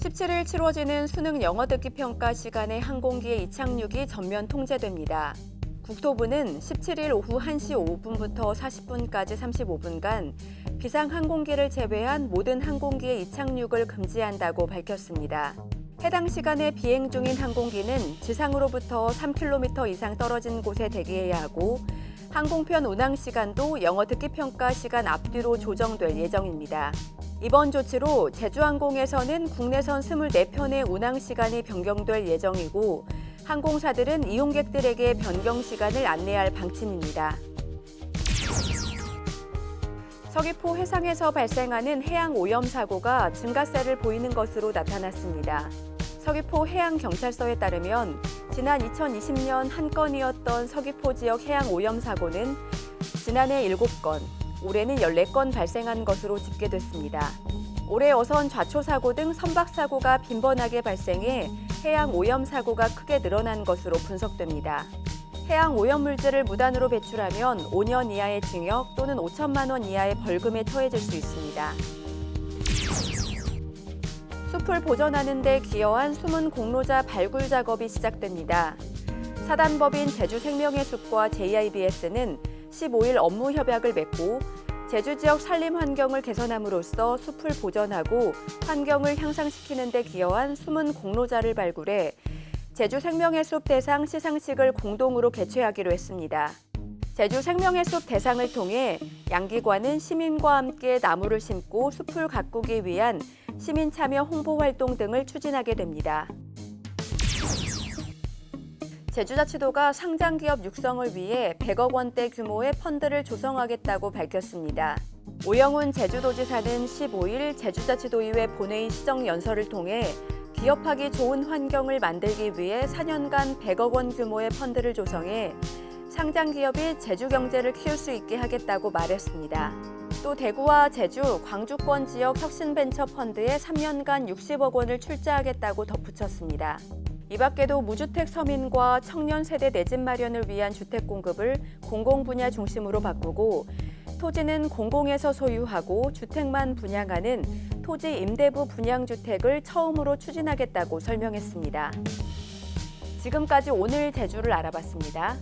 17일 치러지는 수능 영어 듣기 평가 시간에 항공기의 이착륙이 전면 통제됩니다. 국토부는 17일 오후 1시 5분부터 40분까지 35분간 비상 항공기를 제외한 모든 항공기의 이착륙을 금지한다고 밝혔습니다. 해당 시간에 비행 중인 항공기는 지상으로부터 3km 이상 떨어진 곳에 대기해야 하고 항공편 운항 시간도 영어 듣기 평가 시간 앞뒤로 조정될 예정입니다. 이번 조치로 제주항공에서는 국내선 24편의 운항 시간이 변경될 예정이고 항공사들은 이용객들에게 변경 시간을 안내할 방침입니다. 서귀포 해상에서 발생하는 해양 오염 사고가 증가세를 보이는 것으로 나타났습니다. 서귀포 해양경찰서에 따르면 지난 2020년 한 건이었던 서귀포 지역 해양 오염 사고는 지난해 7건, 올해는 14건 발생한 것으로 집계됐습니다. 올해 어선 좌초 사고 등 선박 사고가 빈번하게 발생해 해양 오염 사고가 크게 늘어난 것으로 분석됩니다. 해양 오염 물질을 무단으로 배출하면 5년 이하의 징역 또는 5천만 원 이하의 벌금에 처해질 수 있습니다. 숲을 보전하는 데 기여한 숨은 공로자 발굴 작업이 시작됩니다. 사단법인 제주생명의 숲과 JIBS는 15일 업무 협약을 맺고 제주 지역 산림 환경을 개선함으로써 숲을 보전하고 환경을 향상시키는 데 기여한 숨은 공로자를 발굴해 제주 생명의 숲 대상 시상식을 공동으로 개최하기로 했습니다. 제주 생명의 숲 대상을 통해 양기관은 시민과 함께 나무를 심고 숲을 가꾸기 위한 시민 참여 홍보 활동 등을 추진하게 됩니다. 제주자치도가 상장기업 육성을 위해 100억 원대 규모의 펀드를 조성하겠다고 밝혔습니다. 오영훈 제주도지사는 15일 제주자치도의회 본회의 시정 연설을 통해 기업하기 좋은 환경을 만들기 위해 4년간 100억 원 규모의 펀드를 조성해 상장 기업이 제주 경제를 키울 수 있게 하겠다고 말했습니다. 또 대구와 제주, 광주권 지역 혁신벤처 펀드에 3년간 60억 원을 출자하겠다고 덧붙였습니다. 이 밖에도 무주택 서민과 청년 세대 내 집 마련을 위한 주택 공급을 공공 분야 중심으로 바꾸고 토지는 공공에서 소유하고 주택만 분양하는 토지 임대부 분양주택을 처음으로 추진하겠다고 설명했습니다. 지금까지 오늘 제주를 알아봤습니다.